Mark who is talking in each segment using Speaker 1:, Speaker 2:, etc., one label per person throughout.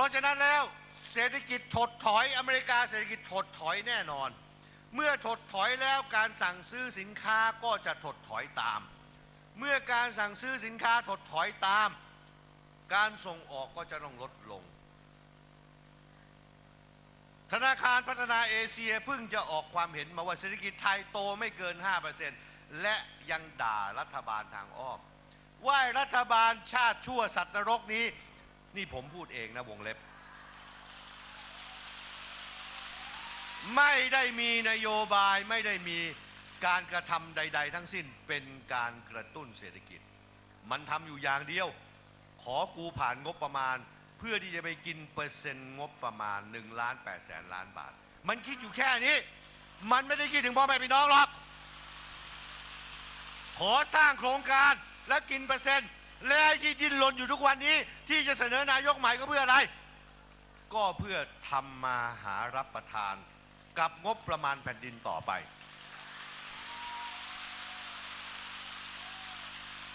Speaker 1: พราะฉะนั้นแล้วเศรษฐกิจถดถอยอเมริกาเศรษฐกิจถดถอยแน่นอน เมื่อถดถอยแล้วการสั่งซื้อสินค้าก็จะถดถอยตาม เมื่อการสั่งซื้อสินค้าถดถอยตาม การส่งออกก็จะต้องลดลง ธนาคารพัฒนาเอเชียเพิ่งจะออกความเห็นมาว่าเศรษฐกิจไทยโตไม่เกิน 5%และยังด่ารัฐบาลทางอ้อมว่ารัฐบาลชาติชั่วสัตว์นรกนี้ นี่ผมพูดเองนะวงเล็บ ไม่ได้มีนโยบายไม่ได้มีการกระทำใด ๆ ทั้งสิ้นเป็นการกระตุ้นเศรษฐกิจ มันทำอยู่อย่างเดียว ขอกูผ่านงบประมาณ เพื่อที่จะไปกินเปอร์เซ็นต์งบประมาณ1ล้าน8แสนล้านบาท มันคิดอยู่แค่นี้ มันไม่ได้คิดถึงพ่อแม่พี่น้องหรอก ขอสร้างโครงการและกินเปอร์เซ็นต์ และที่ดิ้นรนอยู่ทุกวันนี้ที่จะเสนอนายกใหม่ก็เพื่ออะไร ก็เพื่อทำมาหารับประทาน กับงบประมาณแผ่นดินต่อไป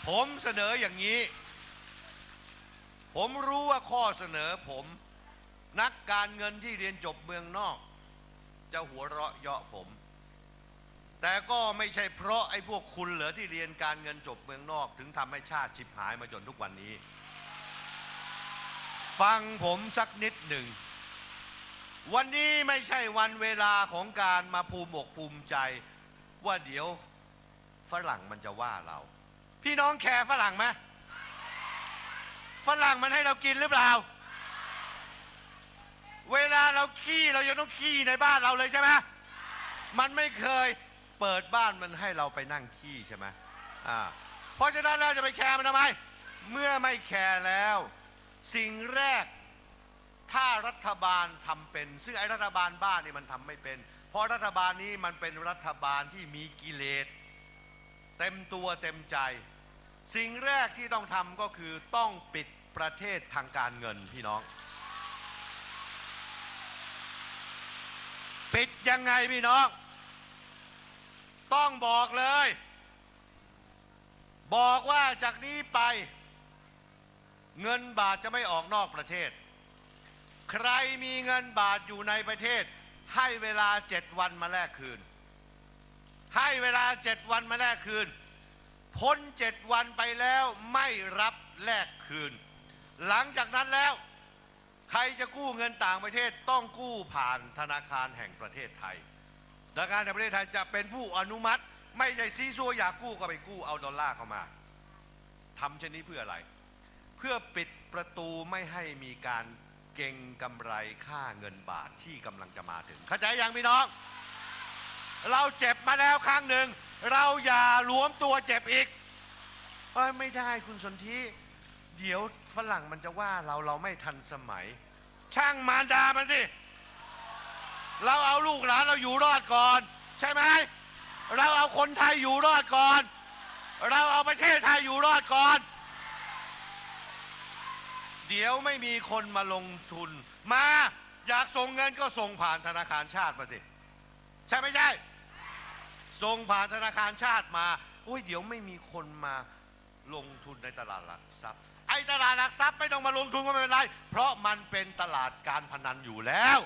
Speaker 1: ผมเสนออย่างนี้ ผมรู้ว่าข้อเสนอผมนักการเงินที่เรียนจบเมืองนอก จะหัวเราะเยาะผม แต่ก็ไม่ใช่เพราะไอ้พวกคุณเหรอที่เรียนการเงินจบเมืองนอก ถึงทำให้ชาติชิบหายมาจนทุกวันนี้ ฟังผมสักนิดหนึ่ง วันนี้ไม่ใช่วันเวลาของการมาภูมิอกภูมิใจ ว่าเดี๋ยวฝรั่งมันจะว่าเรา พี่น้องแคร์ฝรั่งไหมฝรั่งมันให้เรากินหรือเปล่า เวลาเราขี้เรายังต้องขี้ในบ้านเราเลยใช่ไหมมันไม่เคย เปิดบ้านมันให้เราไปนั่งขี้ใช่ไหมอ่าเพราะฉะนั้นเราจะไปแคร์มันทำไม เมื่อไม่แคร์แล้ว สิ่งแรกถ้ารัฐบาลทำเป็น ซึ่งไอ้รัฐบาลบ้านนี่มันทำไม่เป็น เพราะรัฐบาลนี้มันเป็นรัฐบาลที่มีกิเลสเต็มตัวเต็มใจ สิ่งแรกที่ต้องทำก็คือต้องปิดประเทศทางการเงินพี่น้อง ปิดยังไงพี่น้อง ต้องบอกเลย บอกว่าจากนี้ไป เงินบาทจะไม่ออกนอกประเทศ ใครมีเงินบาทอยู่ในประเทศ ให้เวลาเจ็ดวันมาแลกคืน ให้เวลาเจ็ดวันมาแลกคืน พ้นเจ็ดวันไปแล้วไม่รับแลกคืน หลังจากนั้นแล้วใครจะกู้เงินต่างประเทศต้องกู้ผ่านธนาคารแห่งประเทศไทย ธนาคารแห่งประเทศไทยจะเป็นผู้อนุมัติ ไม่ใช่ซีซัวอยากกู้ก็ไปกู้เอาดอลลาร์เข้ามาทำเช่นนี้เพื่ออะไร เพื่อปิดประตูไม่ให้มีการเก็งกำไรค่าเงินบาทที่กำลังจะมาถึง เข้าใจยังพี่น้อง เราเจ็บมาแล้วครั้งหนึ่ง เราอย่ารวมตัวเจ็บอีกเอ้ยไม่ได้คุณสนธิเดี๋ยวฝรั่งมันจะว่าเราเราไม่ทันสมัย ช่างมารดามันสิ เราเอาลูกหลานเราอยู่รอดก่อน ใช่ไหมเราเอาคนไทยอยู่รอดก่อน เราเอาประเทศไทยอยู่รอดก่อน เดี๋ยวไม่มีคนมาลงทุน มาอยากส่งเงินก็ส่งผ่านธนาคารชาติมาสิ ใช่ไม่ใช่ส่งผ่านธนาคารชาติมาอุ้ยเดี๋ยวไม่มีคนมาลงทุนในตลาดหลักทรัพย์ ไอ้ตลาดหลักทรัพย์ไม่ต้องมาลงทุนก็ไม่เป็นไร เพราะมันเป็นตลาดการพนันอยู่แล้ว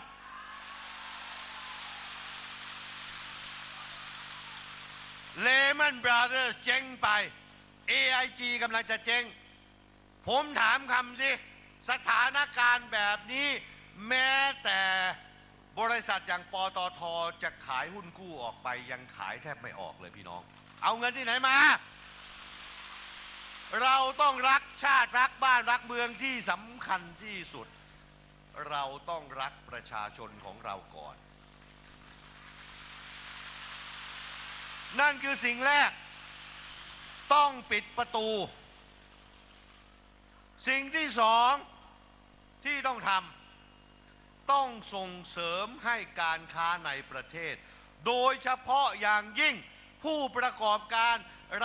Speaker 1: เลมอนบราเ h อร์เจ๊งไป AIG กำลังจะเจ๊ง ผมถามคำสิ สถานการณ์แบบนี้แม้แต่บริษัทอย่างปตทจะขายหุ้นกู้ออกไปยังขายแทบไม่ออกเลยพี่น้อง เอาเงินที่ไหนมา เราต้องรักชาติรักบ้านรักเมืองที่สำคัญที่สุด เราต้องรักประชาชนของเราก่อน นั่นคือสิ่งแรก ต้องปิดประตู สิ่งที่สองที่ต้องทำต้องส่งเสริมให้การค้าในประเทศ โดยเฉพาะอย่างยิ่งผู้ประกอบการ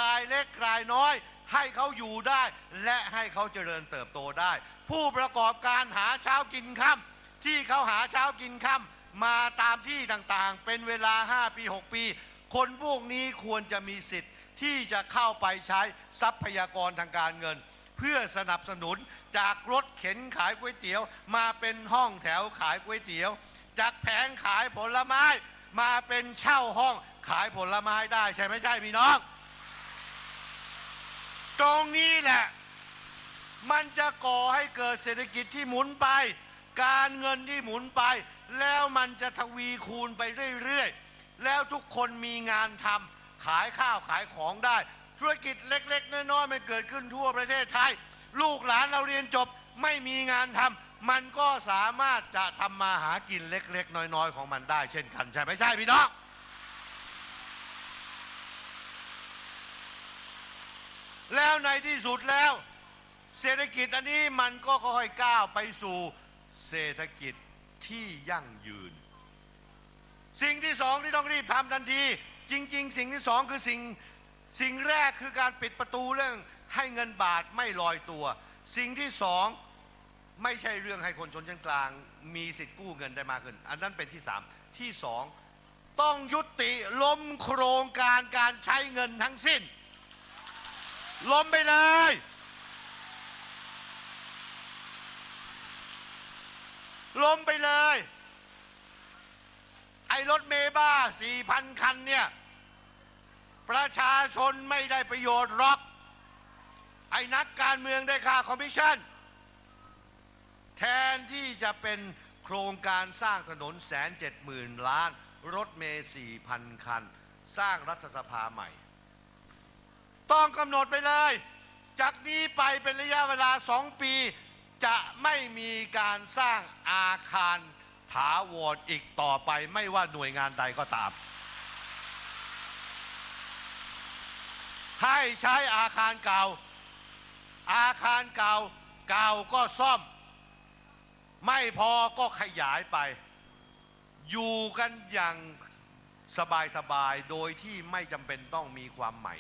Speaker 1: รายเล็กรายน้อยให้เขาอยู่ได้และให้เขาเจริญเติบโตได้ ผู้ประกอบการหาเช้ากินค่ำที่เขาหาเช้ากินค่ำมาตามที่ต่างๆ เป็นเวลา 5 ปี 6 ปี คนพวกนี้ควรจะมีสิทธิ์ที่จะเข้าไปใช้ทรัพยากรทางการเงิน เพื่อสนับสนุนจากรถเข็นขายก๋วยเตี๋ยว มาเป็นห้องแถวขายก๋วยเตี๋ยว จากแผงขายผลไม้มาเป็นเช่าห้องขายผลไม้ได้ใช่ไหมใช่พี่น้องตรงนี้แหละมันจะก่อให้เกิดเศรษฐกิจที่หมุนไป การเงินที่หมุนไป แล้วมันจะทวีคูณไปเรื่อยๆ แล้วทุกคนมีงานทำขายข้าวขายของได้ ธุรกิจเล็ก ๆ น้อยๆมันเกิดขึ้นทั่วประเทศไทย ลูกหลานเราเรียนจบไม่มีงานทำมันก็สามารถจะทำมาหากินเล็ก ๆ น้อย ๆ ของมันได้ เช่นกันใช่ไหมใช่พี่น้องแล้วในที่สุดแล้ว เศรษฐกิจอันนี้มันก็ค่อยๆก้าวไปสู่เศรษฐกิจที่ยั่งยืน สิ่งที่สองที่ต้องรีบทำทันที จริง ๆ สิ่งที่สองคือสิ่งสิ่งแรกคือการปิดประตูเรื่องให้เงินบาทไม่ลอยตัว สิ่งที่สองไม่ใช่เรื่องให้คนชนชั้นกลาง มีสิทธิ์กู้เงินได้มากขึ้น อันนั้นเป็นที่สามที่สองต้องยุติล้มโครงการการใช้เงินทั้งสิ้น ล้มไปเลย ล้มไปเลย ไอ้รถเมบ้า4,000คันเนี่ยประชาชนไม่ได้ประโยชน์หรอก ไอ้นักการเมืองได้ค่าคอมมิชชั่น แทนที่จะเป็นโครงการสร้างถนนแสนเจ็ดหมื่นล้าน รถเมย์4,000คัน สร้างรัฐสภาใหม่ ต้องกำหนดไปเลย จากนี้ไปเป็นระยะเวลาสองปี จะไม่มีการสร้างอาคาร ถาวรอีกต่อไปไม่ว่าหน่วยงานใดก็ตาม ให้ใช้อาคารเก่า อาคารเก่าเก่าก็ซ่อม ไม่พอก็ขยายไป อยู่กันอย่างสบายๆโดยที่ไม่จำเป็นต้องมีความใหม่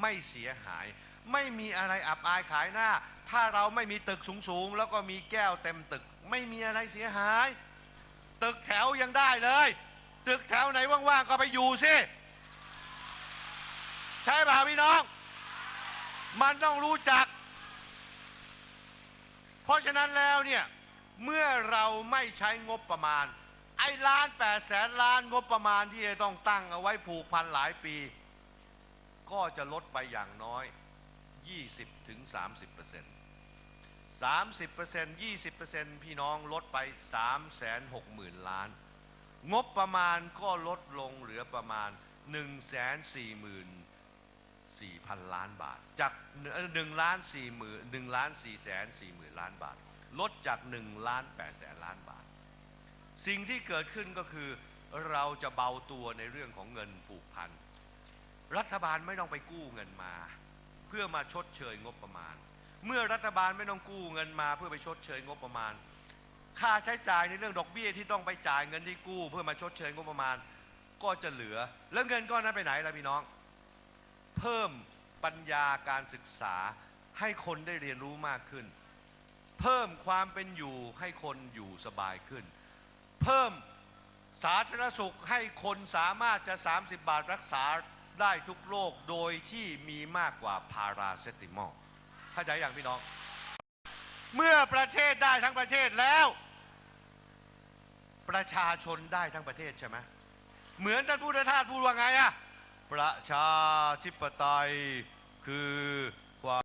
Speaker 1: ไม่เสียหาย ไม่มีอะไรอับอายขายหน้า ถ้าเราไม่มีตึกสูงๆ แล้วก็มีแก้วเต็มตึก ไม่มีอะไรเสียหาย ตึกแถวยังได้เลย ตึกแถวไหนว่างๆก็ไปอยู่สิ ใช่ป่ะพี่น้อง มันต้องรู้จัก เพราะฉะนั้นแล้วเนี่ย เมื่อเราไม่ใช้งบประมาณ ไอ้ล้านแปดแสนล้านงบประมาณที่จะต้องตั้งเอาไว้ผูกพันหลายปี ก็จะลดไปอย่างน้อย 20ถึง30เปอร์เซ็นต์ 30เปอร์เซ็นต์20เปอร์เซ็นต์พี่น้องลดไป3แสน6หมื่นล้าน งบประมาณก็ลดลงเหลือประมาณ1แสน4หมื่น4พันล้านบาท จาก1ล้าน4หมื่น1ล้าน4แสน4หมื่นล้านบาท ลดจาก1ล้าน8แสนล้านบาท สิ่งที่เกิดขึ้นก็คือเราจะเบาตัวในเรื่องของเงินผูกพัน รัฐบาลไม่ต้องไปกู้เงินมา เพื่อมาชดเชยงบประมาณ เมื่อรัฐบาลไม่ต้องกู้เงินมาเพื่อไปชดเชยงบประมาณ ค่าใช้จ่ายในเรื่องดอกเบี้ยที่ต้องไปจ่ายเงินที่กู้ เพื่อมาชดเชยงบประมาณ ก็จะเหลือ แล้วเงินก้อนนั้นไปไหนล่ะพี่น้อง เพิ่มปัญญาการศึกษาให้คนได้เรียนรู้มากขึ้น เพิ่มความเป็นอยู่ให้คนอยู่สบายขึ้น เพิ่มสาธารณสุขให้คนสามารถจะ 30 บาทรักษาได้ทุกโรคโดยที่มีมากกว่าพาราเซติมอล เข้าใจอย่างพี่น้อง เมื่อประเทศได้ทั้งประเทศแล้ว ประชาชนได้ทั้งประเทศใช่ไหมเหมือนท่านพุทธทาสพูดว่าไงอะประชาธิปไตยคือ